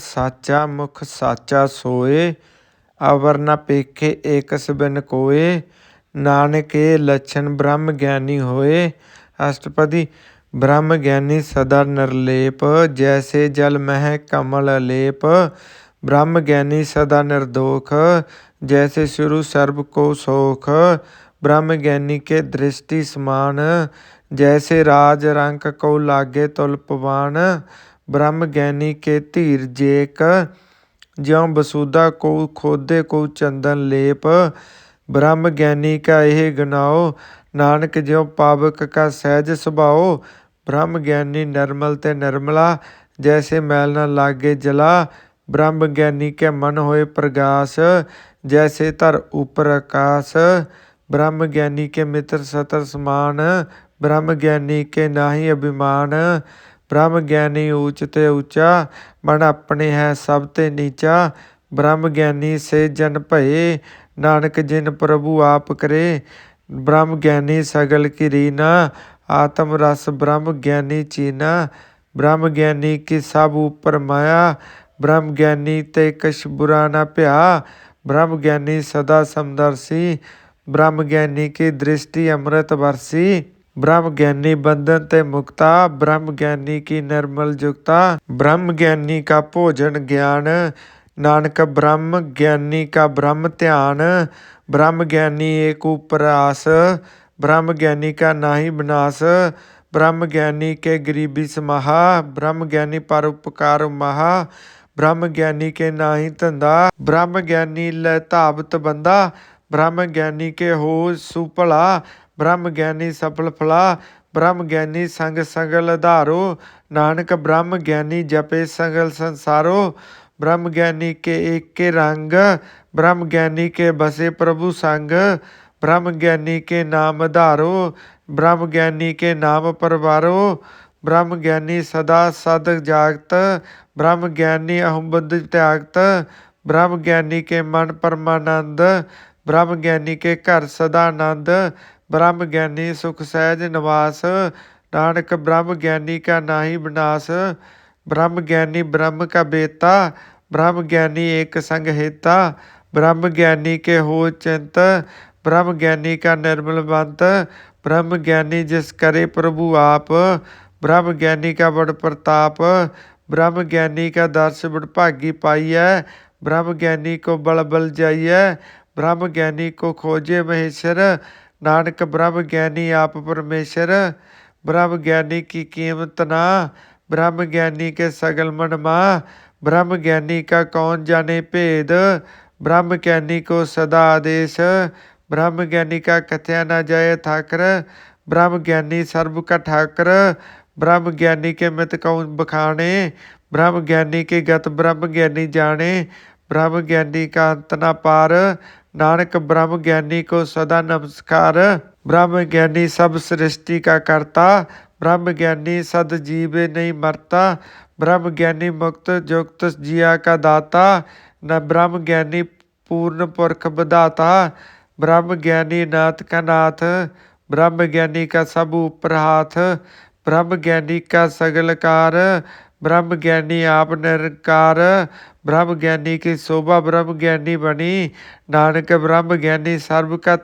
ਸਾਚਾ ਮੁਖ ਸਾਚਾ ਸੋਏ ਅਵਰ ਨ ਪੇਖੇ ਏਕਸ ਬਿਨ ਕੋਏ ਨਾਨਕੇ ਲਛਨ ਬ੍ਰਹਮ ਗਿਆਨੀ ਹੋਏ ਅਸ਼ਟਪਦੀ ਬ੍ਰਹਮ ਗਿਆਨੀ ਸਦਾ ਨਿਰਲੇਪ ਜੈਸੇ ਜਲ ਮਹਿ ਕਮਲ ਲੇਪ ਬ੍ਰਹਮ ਗਿਆਨੀ ਸਦਾ ਨਿਰਦੋਖ ਜੈਸੇ ਸ਼ੁਰੂ ਸਰਬ ਕੋ ਸੋਖ ਬ੍ਰਹਮ ਗਿਆਨੀ ਕੇ ਦ੍ਰਿਸ਼ਟੀ ਸਮਾਨ ਜੈਸੇ ਰਾਜ ਰੰਕ ਕੋ ਲਾਗੇ ਤੁਲ ਪਵਾਨ ਬ੍ਰਹਮ ਗਿਆਨੀ ਕੇ ਧੀਰ ਜੇਕ ਜਿਉ ਬਸੂਦਾ ਕੋ ਖੋਦੇ ਕੋ ਚੰਦਨ ਲੇਪ, ਬ੍ਰਹਮ ਗਿਆਨੀ ਕਾ ਇਹ ਗਨਾਓ ਨਾਨਕ ਜਿਉ ਪਾਵਕ ਕਾ ਸਹਿਜ ਸੁਭਾਓ, ਬ੍ਰਹਮ ਗਿਆਨੀ ਨਰਮਲ ਤੇ ਨਿਰਮਲਾ, ਜੈਸੇ ਮੈਲ ਨਾ ਲਾਗੇ ਜਲਾ, ਬ੍ਰਹਮ ਗਿਆਨੀ ਕੇ ਮਨ ਹੋਏ ਪ੍ਰਗਾਸ, ਜੈਸੇ ਧਰ ਉਪਰ ਆਕਾਸ, ਬ੍ਰਹਮ ਗਿਆਨੀ ਕੇ ਮਿੱਤਰ ਸਤਰ ਸਮਾਨ, ਬ੍ਰਹਮ ਗਿਆਨੀ ਕੇ ਨਾਹੀ ਅਭਿਮਾਨ ਬ੍ਰਹਮ ਗਿਆਨੀ ਊਚ ਤੇ ਊਚਾ, ਮਨ ਆਪਣੇ ਹੈ ਸਭ ਤੇ ਨੀਚਾ। ਬ੍ਰਹਮ ਗਿਆਨੀ ਸੇ ਜਨ ਭਏ, ਨਾਨਕ ਜਿਨ ਪ੍ਰਭੂ ਆਪ ਕਰੇ। ਬ੍ਰਹਮ ਗਿਆਨੀ ਸਗਲ ਕੀ ਰੀਨਾ ਆਤਮ ਰਸ ਬ੍ਰਹਮ ਗਿਆਨੀ ਚੀਨਾ। ਬ੍ਰਹਮ ਗਿਆਨੀ ਕੀ ਸਭ ਉਪਰ ਮਾਇਆ, ਬ੍ਰਹਮ ਗਿਆਨੀ ਤੇ ਕਛ ਬੁਰਾ ਨਾ ਭਿਆ। ਬ੍ਰਹਮ ਗਿਆਨੀ ਸਦਾ ਸਮਦਰਸੀ ਬ੍ਰਹਮ ਗਿਆਨੀ ਕੀ ਦ੍ਰਿਸ਼ਟੀ ਅੰਮ੍ਰਿਤ ਵਰਸੀ। ਬ੍ਰਹਮ ਗਿਆਨੀ ਬੰਧਨ ਤੇ ਮੁਕਤਾ ਬ੍ਰਹਮ ਗਿਆਨੀ ਕੀ ਨਿਰਮਲ ਜੁਗਤਾ ਬ੍ਰਹਮ ਗਿਆਨੀ ਕਾ ਭੋਜਨ ਗਿਆਨ, ਨਾਨਕ ਬ੍ਰਹਮ ਗਿਆਨੀ ਕਾ ਬ੍ਰਹਮ ਧਿਆਨ ਬ੍ਰਹਮ ਗਿਆਨੀ ਏਕ ਉਪਰਾਸ ਬ੍ਰਹਮ ਗਿਆਨੀ ਕਾ ਨਾਹੀ ਬਿਨਾਸ਼ ਬ੍ਰਹਮ ਗਿਆਨੀ ਕੇ ਗਰੀਬੀ ਸਮਾਹਾ ਬ੍ਰਹਮ ਗਿਆਨੀ ਪਰ ਉਪਕਾਰ ਮਹਾ ਬ੍ਰਹਮ ਗਿਆਨੀ ਕੇ ਨਾਹੀ ਧੰਦਾ ਬ੍ਰਹਮ ਗਿਆਨੀ ਲੈ ਧਾਵਤ ਬੰਦਾ ਬ੍ਰਹਮ ਗਿਆਨੀ ਕੇ ਹੋ ਸੁਪਲਾ ਬ੍ਰਹਮ ਗਿਆਨੀ ਸਫਲ ਫਲਾ ਬ੍ਰਹਮ ਗਿਆਨੀ ਸੰਗ ਸਗਲ ਆਧਾਰੋ ਨਾਨਕ ਬ੍ਰਹਮ ਗਿਆਨੀ ਜਪੇ ਸਗਲ ਸੰਸਾਰੋ ਬ੍ਰਹਮ ਗਿਆਨੀ ਕੇ ਏਕੇ ਰੰਗ ਬ੍ਰਹਮ ਗਿਆਨੀ ਕੇ ਬਸੇ ਪ੍ਰਭੂ ਸੰਗ ਬ੍ਰਹਮ ਗਿਆਨੀ ਕੇ ਨਾਮ ਆਧਾਰੋ ਬ੍ਰਹਮ ਗਿਆਨੀ ਕੇ ਨਾਮ ਪਰਵਾਰੋ ਬ੍ਰਹਮ ਗਿਆਨੀ ਸਦਾ ਸਦ ਜਾਗਤ ਬ੍ਰਹਮ ਗਿਆਨੀ ਅਹੰਬੁੱਧ ਤਿਆਗਤ ਬ੍ਰਹਮ ਗਿਆਨੀ ਕੇ ਮਨ ਪਰਮਾਨੰਦ ਬ੍ਰਹਮ ਗਿਆਨੀ ਕੇ ਘਰ ਸਦਾ ਆਨੰਦ ਬ੍ਰਹਮ ਗਿਆਨੀ ਸੁਖ ਸਹਿਜ ਨਿਵਾਸ ਨਾਨਕ ਬ੍ਰਹਮ ਗਿਆਨੀ ਕਾ ਨਾਹੀ ਬਿਨਾਸ਼ ਬ੍ਰਹਮ ਗਿਆਨੀ ਬ੍ਰਹਮ ਕਾ ਬੇਤਾ ਬ੍ਰਹਮ ਗਿਆਨੀ ਏਕ ਸੰਗ ਹੇਤਾ ਬ੍ਰਹਮ ਗਿਆਨੀ ਕੇ ਹੋ ਚਿੰਤ ਬ੍ਰਹਮ ਗਿਆਨੀ ਕਾ ਨਿਰਮਲ ਬੰਤ ਬ੍ਰਹਮ ਗਿਆਨੀ ਜਿਸ ਕਰੇ ਪ੍ਰਭੂ ਆਪ ਬ੍ਰਹਮ ਗਿਆਨੀ ਕਾ ਬੜ ਪ੍ਰਤਾਪ ਬ੍ਰਹਮ ਗਿਆਨੀ ਕਾ ਦਰਸ ਬੜ ਭਾਗੀ ਪਾਈਐ ਬ੍ਰਹਮ ਗਿਆਨੀ ਕੋ ਬਲ ਬਲ ਜਾਈਐ ਬ੍ਰਹਮ ਗਿਆਨੀ ਕੋ ਖੋਜੇ ਮਹੇਸ਼ਰ ਨਾਨਕ ਬ੍ਰਹਮ ਗਿਆਨੀ ਆਪ ਪਰਮੇਸ਼ਰ ਬ੍ਰਹਮ ਗਿਆਨੀ ਕੀ ਕੀਮਤ ਨਾ ਬ੍ਰਹਮ ਗਿਆਨੀ ਕੇ ਸਗਲ ਮਨ ਮਾ ਬ੍ਰਹਮ ਗਿਆਨੀ ਕਾ ਕੌਣ ਜਾਣੇ ਭੇਦ ਬ੍ਰਹਮ ਗਿਆਨੀ ਕੋ ਸਦਾ ਆਦੇਸ਼ ਬ੍ਰਹਮ ਗਿਆਨੀ ਕਾ ਕਥਿਆ ਨਾ ਜਾਏ ਠਾਕਰ ਬ੍ਰਹਮ ਗਿਆਨੀ ਸਰਬ ਕਾ ਠਾਕਰ ਬ੍ਰਹਮ ਗਿਆਨੀ ਕੇ ਮਿਤ ਕਉ ਬਖਾਣੇ ਬ੍ਰਹਮ ਗਿਆਨੀ ਕੇ ਗਤ ਬ੍ਰਹਮ ਗਿਆਨੀ ਜਾਣੇ ਬ੍ਰਹਮ ਗਿਆਨੀ ਕਾ ਅੰਤ ਨਾ ਪਾਰ ਨਾਨਕ ਬ੍ਰਹਮ ਗਿਆਨੀ ਕੋ ਸਦਾ ਨਮਸਕਾਰ। ਬ੍ਰਹਮ ਗਿਆਨੀ ਸਭ ਸ੍ਰਿਸ਼ਟੀ ਕਾ ਕਰਤਾ। ਬ੍ਰਹਮ ਗਿਆਨੀ ਸਦ ਜੀਵੇ ਨਹੀਂ ਮਰਤਾ। ਬ੍ਰਹਮ ਗਿਆਨੀ ਮੁਕਤ ਜੁਗਤ ਜੀਆ ਕਾ ਦਾਤਾ। ਨ ਬ੍ਰਹਮ ਗਿਆਨੀ ਪੂਰਨ ਪੁਰਖ ਵਿਧਾਤਾ ਬ੍ਰਹਮ ਗਿਆਨੀ ਨਾਥ ਕਾ ਨਾਥ। ਬ੍ਰਹਮ ਗਿਆਨੀ ਕਾ ਸਭ ਉਪਰ ਹਾਥ। ਬ੍ਰਹਮ ਗਿਆਨੀ ਕਾ ਸਗਲ ਕਾਰ ਬ੍ਰਹਮ ਗਿਆਨੀ ਆਪ ਨਿਰੰਕਾਰ, ਬ੍ਰਹਮ ਗਿਆਨੀ ਕੀ ਸੋਭਾ ਬ੍ਰਹਮ ਗਿਆਨੀ ਬਣੀ। ਨਾਨਕ ਬ੍ਰਹਮ ਗਿਆਨੀ ਸਰਬ ਕਾ